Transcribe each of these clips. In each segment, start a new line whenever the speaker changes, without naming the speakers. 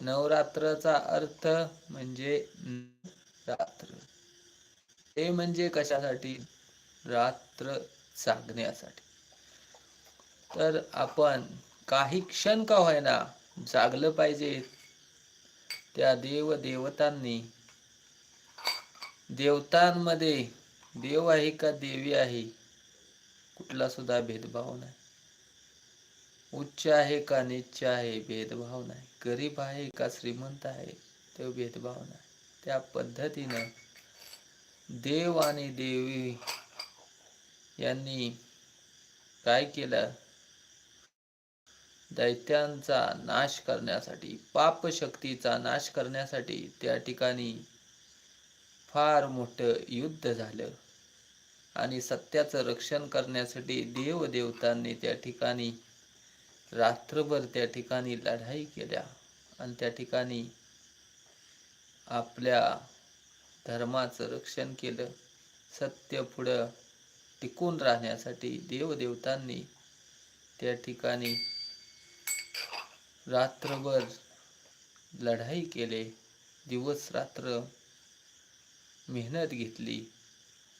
नवरात्रचा अर्थ म्हणजे रात्र ते म्हणजे कशासाठी? रात्र जागण्यासाठी. तर आपण काही क्षण का होईना जागलं पाहिजे. त्या देव देवतांनी देवतांमध्ये देव आहे का देवी आहे? कुठला सुद्धा भेदभाव नाही. उच्च आहे का निच्च आहे? भेदभाव नाही. गरीब आहे का श्रीमंत आहे? तो भेदभाव नाही. त्या पद्धतीनं देव आणि देवी यांनी काय केलं? दैत्यांचा नाश करण्यासाठी पापशक्तीचा नाश करण्यासाठी त्या ठिकाणी फार मोठं युद्ध झालं. आणि सत्याचं रक्षण करण्यासाठी देवदेवतांनी त्या ठिकाणी रात्रभर त्या ठिकाणी लढाई केल्या आणि त्या ठिकाणी आपल्या धर्माचं रक्षण केलं. सत्य पुढं टिकून राहण्यासाठी देवदेवतांनी त्या ठिकाणी रात्रभर लढाई केले. दिवस रात्र मेहनत घेतली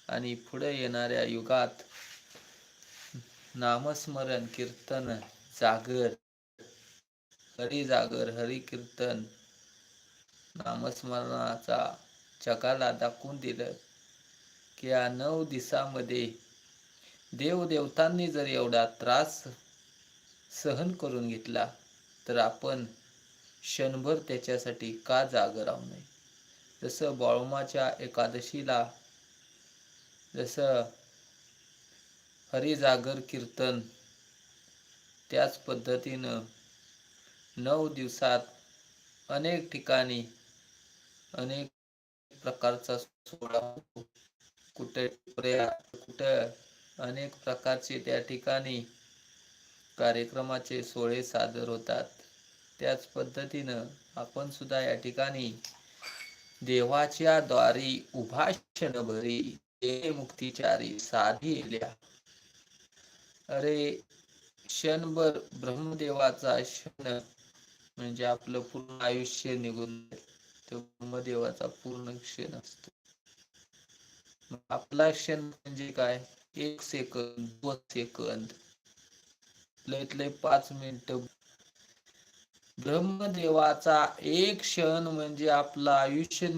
आणि पुढे येणाऱ्या युगात नामस्मरण कीर्तन जागर हरी जागर हरी कीर्तन नामस्मरणाचा जगाला दाखवून दिलं की या नऊ दिवसामध्ये देवदेवतांनी जर एवढा त्रास सहन करून घेतला तर आपण क्षणभर त्याच्यासाठी का जागर राहू नये? जसं बाळमाच्या एकादशीला जसं हरिजागर कीर्तन त्याच पद्धतीनं नऊ दिवसात अनेक ठिकाणी अनेक प्रकारचा सोहळा होतो. कुठे कुठे अनेक प्रकारचे त्या ठिकाणी कार्यक्रमाचे सोहळे सादर होतात. त्याच पद्धतीनं आपण सुद्धा या ठिकाणी देवाच्या द्वारी उभाषण भरी मुक्तीचारी साधी अरे क्षणभर ब्रह्मदेवाचा क्षण म्हणजे आपलं पूर्ण आयुष्य निघून तो ब्रह्मदेवाचा पूर्ण क्षण असतो. आपला क्षण म्हणजे काय? एक सेकंद दोन सेकंद. लयतले पाच मिनिट. ब्रह्मदेवाचा एक क्षण म्हणजे आपलं आयुष्य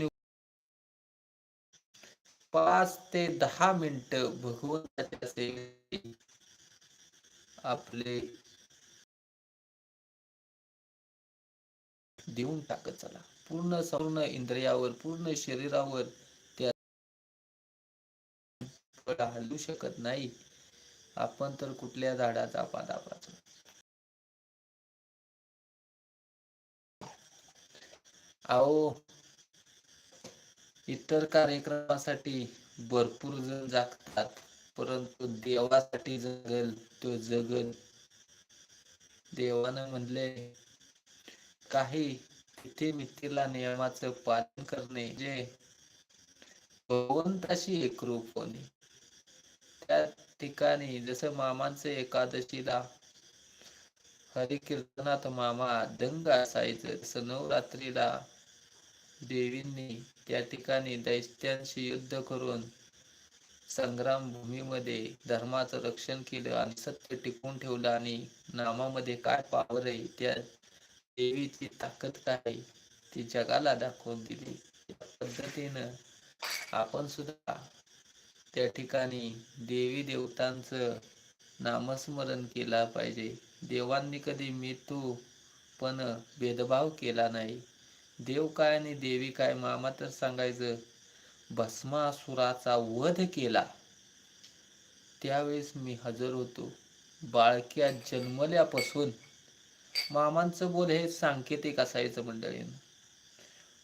पाच ते दहा मिनिट भगवंताच्या सेवेसाठी आपले देऊन टाकत चला. पूर्ण संपूर्ण इंद्रियावर पूर्ण शरीरावर त्या हलू शकत नाही. आपण तर कुठल्या झाडाचा पादापाच आओ इतर कार्यक्रमासाठी भरपूर जण जागतात. परंतु देवासाठी जगल तो जगल. देवानं म्हणले काही मितीला नियमाचं पालन करणे जे भगवंताशी एकरूप होणे. त्या ठिकाणी जसं मामांचे एकादशीला हरिकीर्तनात मामा दंग असायचं तसं नवरात्रीला देवींनी त्या ठिकाणी दैत्यांशी युद्ध करून संग्राम भूमीमध्ये धर्माचं रक्षण केलं आणि सत्य टिकून ठेवलं आणि नामामध्ये काय पावर आहे त्या देवीची ताकद काय ती जगाला दाखवून दिली. त्या पद्धतीनं आपण सुद्धा त्या ठिकाणी देवी देवतांचं नामस्मरण केला पाहिजे. देवांनी कधी मी तू पण भेदभाव केला नाही. देव काय आणि देवी काय मामा तर सांगायचं भस्मासुराचा वध केला. त्यावेळेस मी हजर होतो. बाळक्या जन्मल्यापासून मामांचं बोल हे सांकेतिक असायचं मंडळीनं.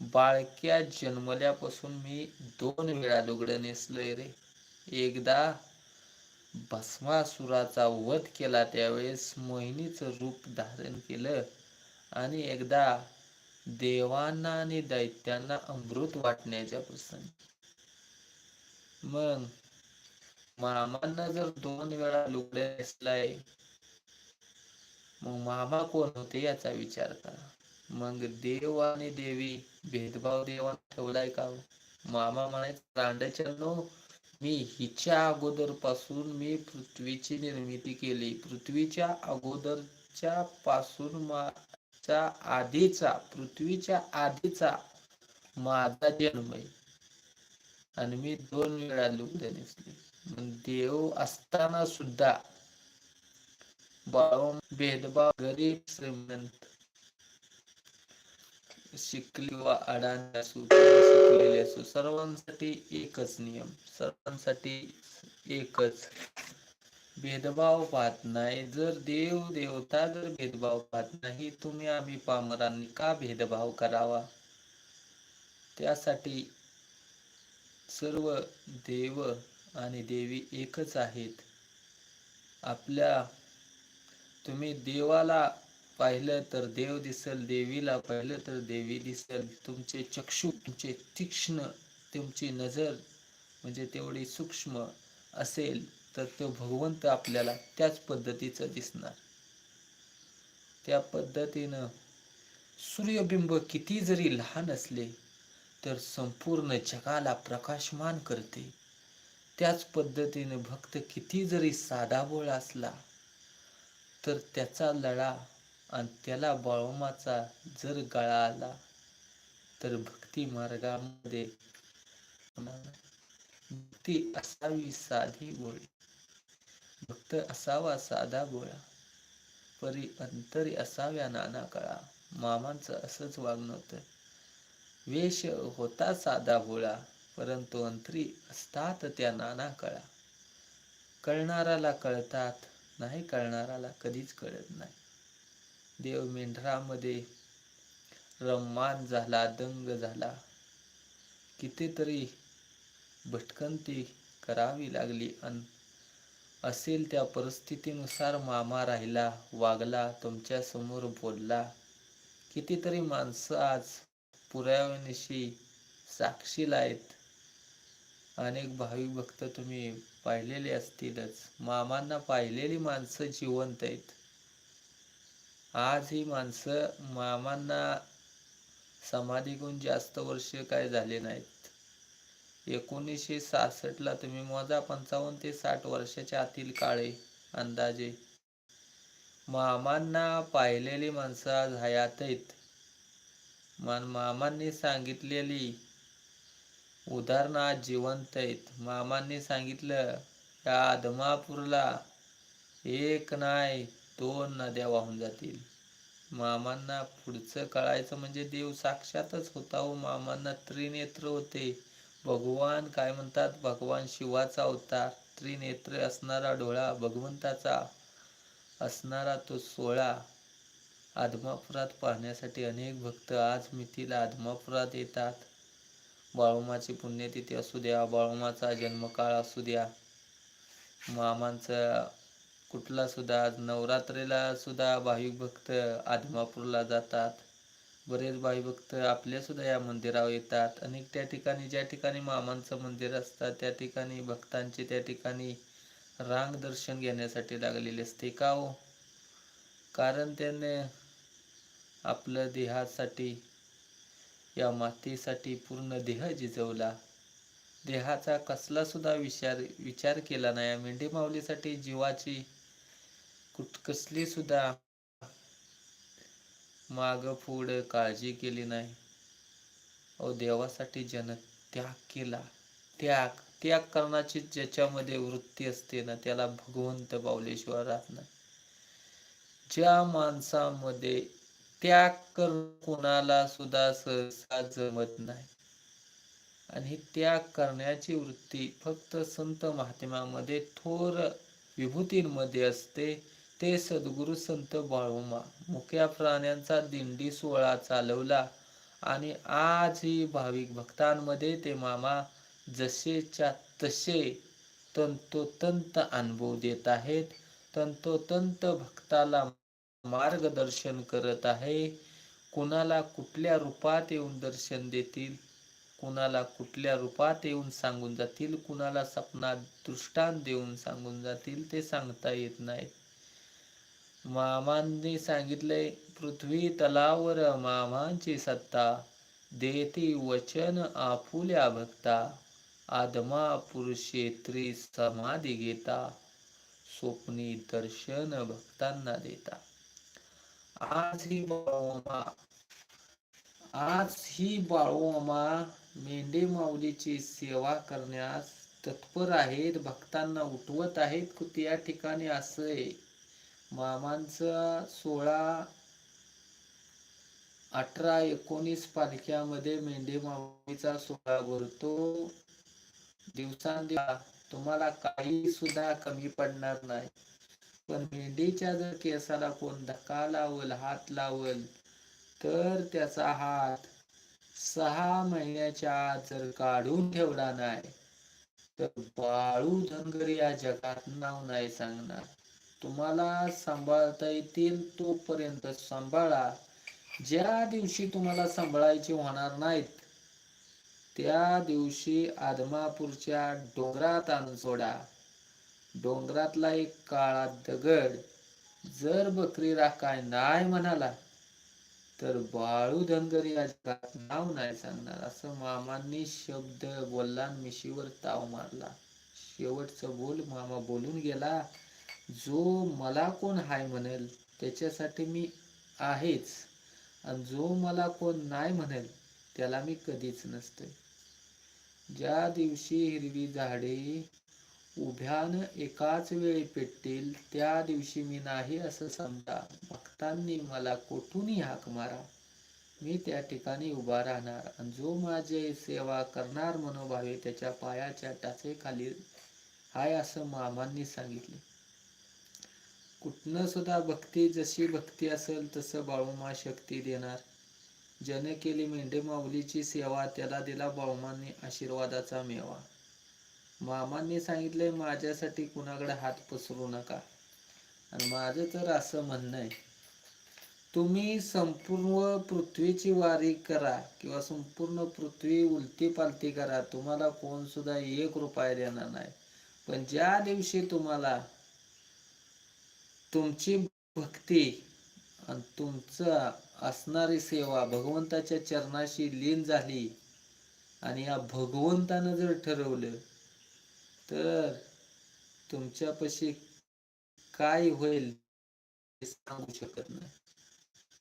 बाळक्या जन्मल्यापासून मी दोन वेळा लुगडं नेसलोय रे. एकदा भस्मासुराचा वध केला त्यावेळेस मोहिनीचं रूप धारण केलं आणि एकदा देवांना आणि दैत्यांना अमृत वाटण्याच्या प्रसंगी मग मामांना जर दोन वेळा लुगड्या नेसलाय मग मामा कोण होते याचा विचार करा. मग देव आणि देवी भेदभाव देवाने ठेवलाय का? मामा म्हणायचं रांडाच्या नो मी हिच्या अगोदरपासून मी पृथ्वीची निर्मिती केली. पृथ्वीच्या अगोदरच्या पासून माझा आधीचा पृथ्वीच्या आधीचा माझा जन्म आहे. आणि मी दोन वेळा लुगड दिसले देव असताना सुद्धा भेदभाव गरीब श्रीमंत शिकली व अडाणी असू शिकलेले असू सर्वांसाठी एकच नियम सर्वांसाठी एकच. भेदभाव पाहत नाही. जर देव देवता जर भेदभाव पाहत नाही तुम्ही आम्ही पामरांनी का भेदभाव करावा? त्यासाठी सर्व देव आणि देवी एकच आहेत. आपल्या तुम्ही देवाला पाहिलं तर देव दिसल देवीला पाहिलं तर देवी दिसल. तुमचे चक्षु तुमचे तीक्ष्ण तुमची नजर म्हणजे तेवढी सूक्ष्म असेल तर तो भगवंत आपल्याला त्याच पद्धतीचं दिसणार. त्या पद्धतीनं सूर्यबिंब किती जरी लहान असले तर संपूर्ण जगाला प्रकाशमान करते. त्याच पद्धतीने भक्त किती जरी साधाबोळ असला तर त्याचा लळा आणि त्याला बाळोमाचा जर गळा आला तर भक्ती मार्गामध्ये भक्ती असावी साधी बोळी. भक्त असावा साधा बोळा. परी अंतरी असाव्या नाना कळा. मामांचं असंच वागणं होतं. वेश होता साधा भोळा परंतु अंतरी असतात त्या नाना कळा. कळणाराला कळतात नाही कळणाराला कधीच कळत नाही. देव मेंढरामध्ये रम्मान झाला दंग झाला. कितीतरी भटकंती करावी लागली अन असेल त्या परिस्थितीनुसार मामा राहिला वागला तुमच्यासमोर बोलला. कितीतरी माणसं आज पुराव्यानिशी साक्षीला आहेत. अनेक भाविक भक्त तुम्ही पाहिलेले असतीलच. मामांना पाहिलेली माणसं जिवंत आहेत. आज ही माणसं मामांना समाधीहून जास्त वर्ष काय झाले नाहीत. एकोणीसशे ला तुम्ही मोजा पंचावन्न ते साठ वर्षाच्या आतील काळे अंदाजे. मामांना पाहिलेली माणसं आज हयात आहेत. मामांनी सांगितलेली. उदाहरणं आज जिवंत आहेत. मामांनी सांगितलं या आदमापूरला एक नाही दोन नद्या वाहून जातील. मामांना पुढचं कळायचं म्हणजे देव साक्षातच होता व मामांना त्रिनेत्र होते. भगवान काय म्हणतात? भगवान शिवाचा अवतार त्रिनेत्र असणारा डोळा भगवंताचा असणारा तो सोळा आदमापुरात पाहण्यासाठी अनेक भक्त आज मितीला आदमापुरात येतात. बाळूमाची पुण्यतिथी असू द्या बाळूमाचा जन्मकाळ असू द्या मामांचा कुठला सुद्धा आज नवरात्रीला सुद्धा भाविक भक्त आदमापूरला जातात. बरेच भाई भक्त आपल्या सुद्धा या मंदिरावर येतात. अनेक त्या ठिकाणी ज्या ठिकाणी मामांचं मंदिर असतात त्या ठिकाणी भक्तांचे त्या ठिकाणी रांग दर्शन घेण्यासाठी लागलेले असते. का हो? कारण त्याने आपलं देहासाठी या मातेसाठी पूर्ण देह जिजवला. देहाचा कसला सुद्धा विचार विचार केला नाही. मेंढी माऊलीसाठी जीवाची कुठ कसली सुद्धा माग पुढ काळजी केली नाही. अहो देवासाठी जन त्याग केला. त्याग त्याग करण्याची ज्याच्यामध्ये वृत्ती असते ना त्याला भगवंत बावलेश्वर राहत नाही. ज्या माणसामध्ये त्याग कर कोणाला सुद्धा सहसा जमत नाही. आणि त्याग करण्याची वृत्ती फक्त संत महात्म्यामध्ये थोर विभूतींमध्ये असते. ते सद्गुरु संत बाळोमा मुक्या प्राण्यांचा दिंडी सोहळा चालवला. आणि आजही भाविक भक्तांमध्ये ते मामा जसेच्या तसे तंतोतंत अनुभव देत आहेत. तंतोतंत भक्ताला मार्गदर्शन करत आहे. कुणाला कुठल्या रूपात येऊन दर्शन देतील? कुणाला कुठल्या रूपात येऊन सांगून जातील? कुणाला सपनात दृष्टांत देऊन सांगून जातील? ते सांगता येत नाही मामांनी सांगितले पृथ्वी तलावर मामांची सत्ता देती वचन आपुल्या भक्ता आदमा पुरुषेत्री समाधी घेता स्वप्नी दर्शन भक्तांना देता. आज ही बाळोमा आज ही बाळोमा मेंढे माऊलीची सेवा करण्यास तत्पर आहेत भक्तांना उठवत आहेत. त्या ठिकाणी असं मामांचा सोळा अठरा एकोणीस पालख्यामध्ये मेंढे माऊलीचा सोहळा भरतो. दिवसांदिवस तुम्हाला काही सुद्धा कमी पडणार नाही. पण मेंढीच्या जर केसाला कोण धक्का लावल हात लावल तर त्याचा हात सहा महिन्याच्या आत जर काढून ठेवला नाही तर बाळू धनगर या जगात नाव नाही सांगणार. तुम्हाला सांभाळता येतील तोपर्यंत सांभाळा. ज्या दिवशी तुम्हाला सांभाळायचे होणार नाहीत त्या दिवशी आदमापूरच्या डोंगरात आणून सोडा. डोंगरातला एक काळा दगड जर बकरी राखाय नाही म्हणाला तर बाळू धनगर या जगात नाव नाही सांगणार. असं मामांनी शब्द बोलला मिशीवर ताव मारला. शेवटचं बोल मामा बोलून गेला जो मला कोण हाय म्हणेल त्याच्यासाठी मी आहेच. आणि जो मला कोण नाही म्हणेल त्याला मी कधीच नसते ज्या दिवशी हिरवी झाडे उभ्यानं एकाच वेळी पेटतील त्या दिवशी मी नाही असं समजा. भक्तांनी मला कोठूनही हाक मारा. मी त्या ठिकाणी उभा राहणार. आणि जो माझे सेवा करणार मनोभावे त्याच्या पायाच्या टाचेखाली हाय असं मामांनी सांगितले. कुठनं सुद्धा भक्ती जशी भक्ती असेल तसं बाळूमा शक्ती देणार. ज्याने केली मेंढे माऊलीची सेवा त्याला दिला बाळूमांनी आशीर्वादाचा मेवा. मामांनी सांगितले माझ्यासाठी कुणाकडे हात पसरू नका. आणि माझं तर असं म्हणणं आहे तुम्ही संपूर्ण पृथ्वीची वारी करा किंवा संपूर्ण पृथ्वी उलटी पालती करा. तुम्हाला कोण सुद्धा एक रुपया देणार नाही. पण ज्या दिवशी तुम्हाला तुमची भक्ती आणि तुमचं असणारी सेवा भगवंताच्या चरणाशी लीन झाली आणि या भगवंतानं जर ठरवलं तर तुमच्यापाशी काय होईल हे सांगू शकत नाही.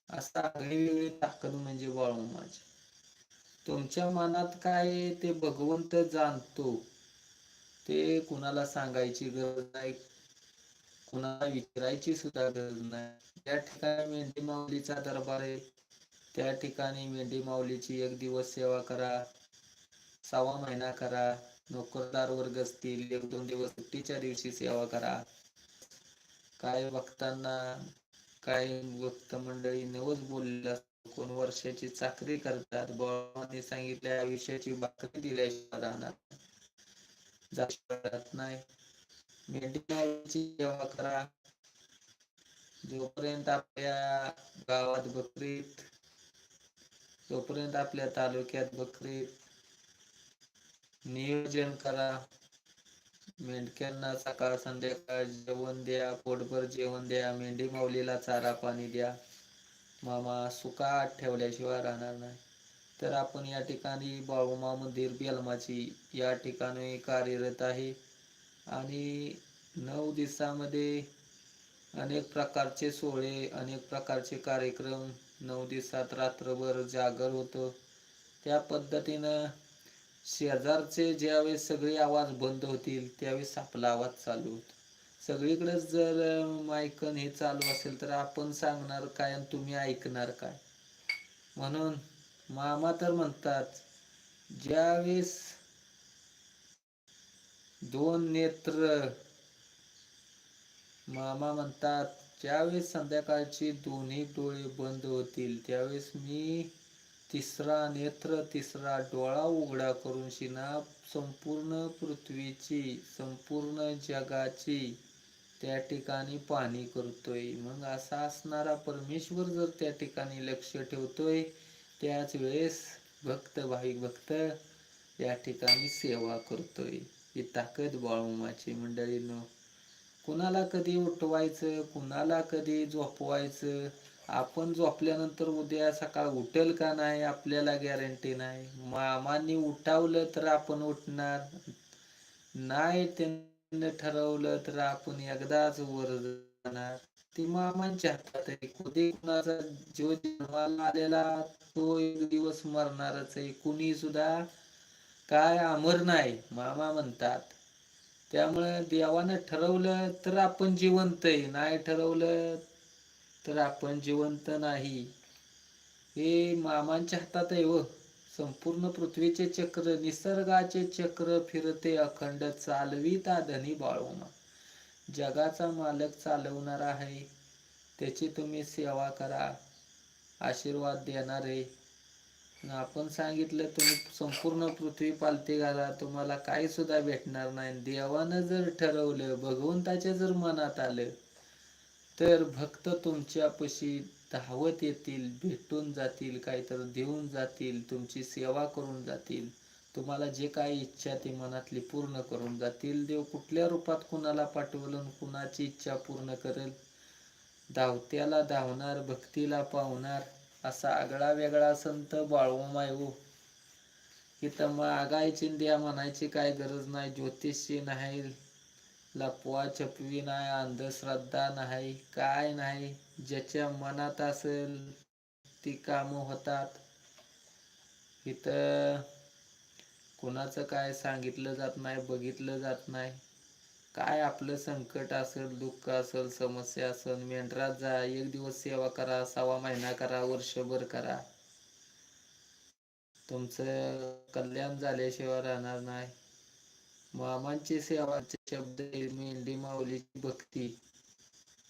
असा आगळीवेगळी ताकद म्हणजे बाळू माझी तुमच्या मनात काय ते भगवंत जाणतो. ते कुणाला सांगायची गरज नाही. कुणाला विचारायची सुद्धा गरज नाही. त्या ठिकाणी मेंढी माऊलीचा दरबार आहे त्या ठिकाणी मेंढी माऊलीची एक दिवस सेवा करा सहा महिना करा. नोकरदार वर्ग असतील एक दोन दिवस सुट्टीच्या दिवशी सेवा करा. काय वक्तांना काय वक्त मंडळी नवच बोललेलं कोण वर्षाची चाकरी करतात बाबांनी सांगितल्या आयुष्याची भाकरी दिल्याशिवाय राहणार. जात नाही. मेंढीची सेवा करा. जोपर्यंत आपल्या गावात बकरीत जोपर्यंत आपल्या तालुक्यात बकरीत नियोजन करा. मेंढक्यांना सकाळ संध्याकाळ जेवण द्या. पोटभर जेवण द्या. मेंढी माऊलीला चारा पाणी द्या. मामा सुकाट ठेवल्याशिवाय राहणार नाही. तर आपण या ठिकाणी बाळूमा मंदिर बेलमाची या ठिकाणी कार्यरत आहे. आणि नऊ दिवसामध्ये अनेक प्रकारचे सोहळे अनेक प्रकारचे कार्यक्रम नऊ दिवसात रात्रभर जागर होतं. त्या पद्धतीनं शेजारचे ज्यावेळेस सगळे आवाज बंद होतील त्यावेळेस आपला आवाज चालू होतो. सगळीकडेच जर मायकन हे चालू असेल तर आपण सांगणार काय आणि तुम्ही ऐकणार काय? म्हणून मामा तर म्हणतात ज्यावेळेस दोन नेत्र मामा म्हणतात ज्यावेळेस संध्याकाळची दोन्ही डोळे बंद होतील त्यावेळेस मी तिसरा नेत्र तिसरा डोळा उघडा करून शिना संपूर्ण पृथ्वीची संपूर्ण जगाची त्या ठिकाणी पाणी करतोय. मग असा असणारा परमेश्वर जर त्या ठिकाणी लक्ष ठेवतोय त्याच वेळेस भक्त भाविक भक्त या ठिकाणी सेवा करतोय. ही ताकद बाळूमाची मंडळीनं. कुणाला कधी उठवायचं कुणाला कधी झोपवायचं आपण झोपल्यानंतर उद्या सकाळ उठेल का नाही आपल्याला गॅरंटी नाही. मामाने उठावलं तर आपण उठणार. नाही त्यांनी ठरवलं तर आपण एकदाच वर जाणार. ती मामांच्या हातात आहे. कधी कुणाचा जीव जन्माला आलेला तो एक दिवस मरणारच आहे. कुणी सुद्धा काय अमर नाही मामा म्हणतात. त्यामुळे देवानं ठरवलं तर आपण जिवंत आहे. नाही ठरवलं तर आपण जिवंत नाही. हे मामांच्या हातात आहे व संपूर्ण पृथ्वीचे चक्र निसर्गाचे चक्र फिरते अखंड चालविता धनी बाळवमा जगाचा मालक चालवणार आहे. त्याची तुम्ही सेवा करा. आशीर्वाद देणार आहे. आपण सांगितलं तुम्ही संपूर्ण पृथ्वी पालती घाला. तुम्हाला काही सुद्धा भेटणार नाही. देवानं जर ठरवलं भगवंताच्या जर मनात आलं तर भक्त तुमच्यापाशी धावत येतील भेटून जातील काहीतरी देऊन जातील तुमची सेवा करून जातील. तुम्हाला जे काही इच्छा ती मनातली पूर्ण करून जातील. देव कुठल्या रूपात कुणाला पाठवलं कुणाची इच्छा पूर्ण करेल? धावत्याला धावणार भक्तीला पावणार असा आगळा वेगळा संत बाळवमाय हो. इथं मग आगायची द्या म्हणायची काय गरज नाही ज्योतिषी नाही. लपवा छपवी नाही अंधश्रद्धा नाही काय नाही ज्याच्या मनात असेल ती कामं होतात. इथं कुणाचं काय सांगितलं जात नाही बघितलं जात नाही. काय आपलं संकट असेल दुःख असेल समस्या असेल मेंढरात जा एक दिवस सेवा करा सव्वा महिना करा वर्षभर करा. तुमचं कल्याण झाल्याशिवाय राहणार नाही. मामांची सेवा शब्द मेंढी माऊलीची भक्ती.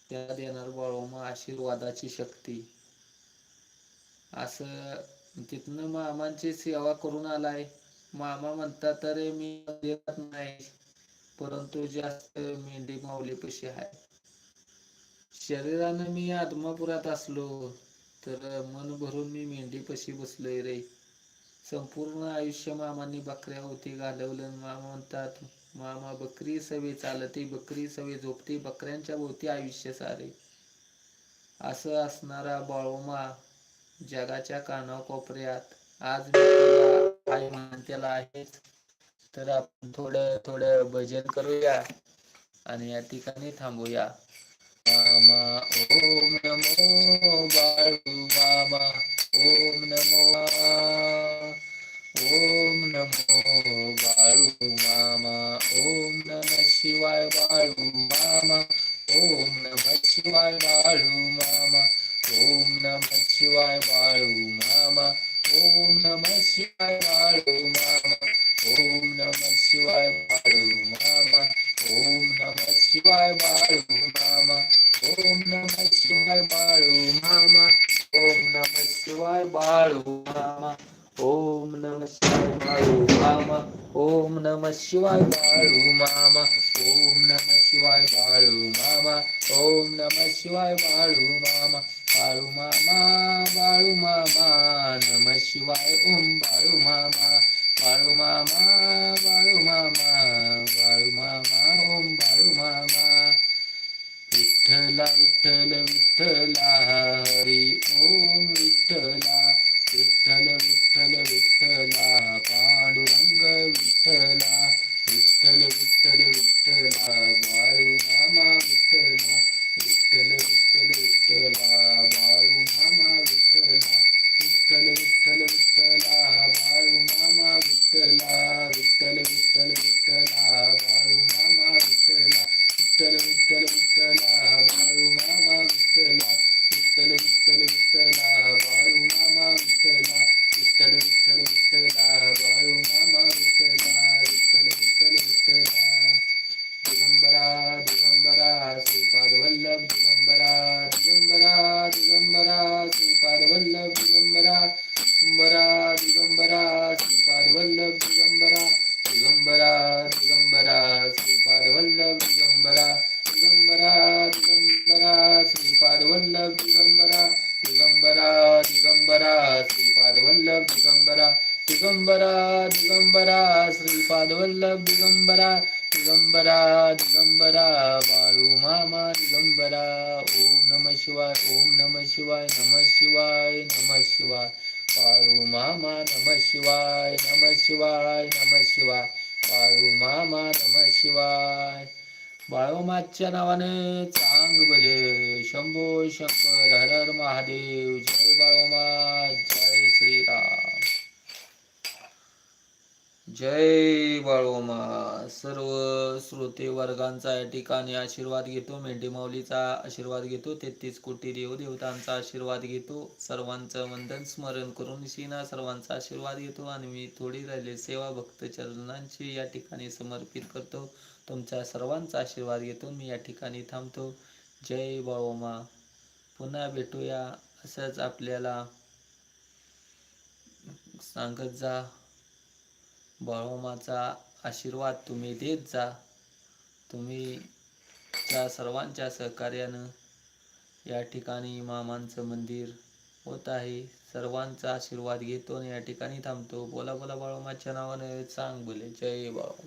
त्या देणार बाळोमा आशीर्वादाची शक्ती. असं तिथनं मामांची सेवा करून आलाय मामा म्हणतात तर मी देत नाही परंतु जास्त मेंढी माऊलीपाशी आहे. शरीरानं मी आत्मापुरात असलो तर मन भरून मी मेंढीपाशी बसलोय रे. संपूर्ण आयुष्य मामांनी बकऱ्या होती घालवलं मामा म्हणतात मामा बकरी सवे चालते बकरी सवे झोपते बकऱ्यांच्या भोवती आयुष्य सारे. असं असणारा बाळोमा जगाच्या कानाकोपऱ्यात आज मी तुला आई म्हणतेला आहेच तर आपण थोडं थोडं भजन करूया आणि या ठिकाणी थांबूया. मामा ओम नमो बाळू मामा ओम नमो ओम नमो बाळू मामा ओम नम शिवाय बाळू मामा ओम नम शिवाय बाळू मामा ओम नम शिवाय बाळू मामा ओम नम शिवाय बाळू मामा ओम नम शिवाय बाळू मामा ओम नम शिवाय बाळू मामा ओम नम शिवाय बाळू मामा ओम नम शिवाय बाळू मामा। ओम नम शिवाय बाळू मामा ओम नम शिवाय बाळू मामा ओम नम शिवाय बाळू मामा ओम नम शिवाय बाळू मामा बाळू मामा बाळू मामा नम शिवाय ओम बाळू मामा बाळू मामा बाळू मामा बाळू मामा ओम बाळू मामा विठ्ठला विठ्ठल विठ्ठला हरी ओम विठ्ठला விட்டல விட்டல விட்டலா பாண்டுரங்க விட்டலா விட்டல விட்டல விட்டலா பாரு மாமா விட்டலா விட்டல விட்டல விட்டலா பாரு மாமா விட்டலா விட்டல விட்டல விட்டலா பாரு மாமா விட்டலா விட்டல விட்டல விட்டலா பாரு மாமா விட்டலா விட்டல விட்டல விட்டலா பாரு மாமா दिगंबरा दिगंबरा दिगंबरा बाळू मामा दिगंबरा. ओम नम शिवाय ओम नम शिवाय नम शिवाय नम शिवाय. बाळू मामा नम शिवाय नम शिवाय नम शिवाय. बाळू मामा नम शिवाय. बाळोमाच्या नावाने चांग बरे शंभो शंकर हर हर महादेव. जय बाळोमा जय श्रीराम. जय बाळोमा सर्व श्रोते वर्गांचा या ठिकाणी आशीर्वाद घेतो मेंढी माऊलीचा आशीर्वाद घेतो तेहतीस कोटी देव देवतांचा आशीर्वाद घेतो. सर्वांचं वंदन स्मरण करून शिना सर्वांचा आशीर्वाद घेतो आणि मी थोडी राहिले सेवा भक्त चरणांची या ठिकाणी समर्पित करतो. तुमच्या सर्वांचा आशीर्वाद घेतो मी या ठिकाणी थांबतो. जय बाळोमा पुन्हा भेटूया असंच आपल्याला सांगत जा. बाळोमाचा आशीर्वाद तुम्ही देत जा. तुम्ही त्या सर्वांच्या सहकार्यानं या ठिकाणी मामांचं मंदिर होत आहे. सर्वांचा आशीर्वाद घेतो आणि या ठिकाणी थांबतो. बोला बोला बाळोमाच्या नावाने सांग बोले. जय बाळो.